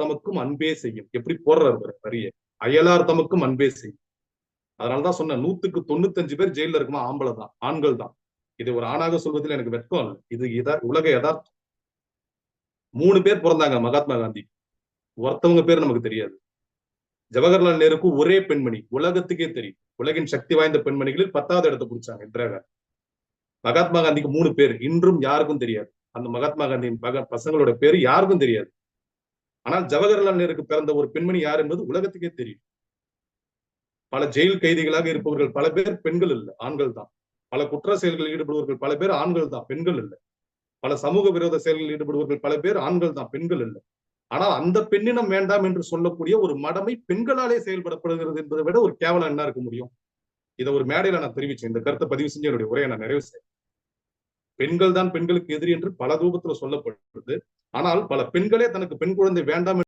தமக்கும் அன்பே செய்யும். எப்படி போடுறாரு வரிய. அயலார் தமக்கும் அன்பே செய்யும். அதனாலதான் சொன்ன நூத்துக்கு தொண்ணூத்தஞ்சு பேர் ஜெயில இருக்குமா? ஆம்பளை தான் ஆண்கள் தான். இது ஒரு ஆணாக சொல்வதில் எனக்கு வெட்கம் இல்லை. இது இதா உலக யதார்த்தம். மூணு பேர் பிறந்தாங்க மகாத்மா காந்தி. ஒருத்தவங்க பேர் நமக்கு தெரியாது. ஜவஹர்லால் நேருக்கு ஒரே பெண்மணி. உலகத்துக்கே தெரியும். உலகின் சக்தி வாய்ந்த பெண்மணிகளில் பத்தாவது இடத்தை பிடிச்சாங்க இந்திரா காந்தி. மகாத்மா காந்திக்கு மூணு பேர். இன்றும் யாருக்கும் தெரியாது. அந்த மகாத்மா காந்தியின் மக பசங்களோட பேரு யாருக்கும் தெரியாது. ஆனால் ஜவஹர்லால் நேருக்கு பிறந்த ஒரு பெண்மணி யார் என்பது உலகத்துக்கே தெரியும். பல ஜெயில் கைதிகளாக இருப்பவர்கள் பல பேர் பெண்கள் இல்லை ஆண்கள் தான். பல குற்ற செயல்களில் ஈடுபடுபவர்கள் பல பேர் ஆண்கள் தான் பெண்கள் இல்லை பல சமூக விரோத செயல்களில் ஈடுபடுபவர்கள் பல பேர் ஆண்கள் தான் பெண்கள் இல்லை ஆனால் அந்த பெண்ணினம் வேண்டாம் என்று சொல்லக்கூடிய ஒரு மடமை பெண்களாலே செயல்படப்படுகிறது என்பதை விட ஒரு கேவலம் என்ன இருக்க முடியும்? இதை ஒரு மேடையில நான் தெரிவிச்சேன். இந்த கருத்தை பதிவு செஞ்சு என்னுடைய உரையை நான் நிறைவு செய்யேன் பெண்கள் தான் பெண்களுக்கு எதிரி என்று பல ரூபத்துல சொல்லப்படுகிறது ஆனால் பல பெண்களே தனக்கு பெண் குழந்தை வேண்டாம்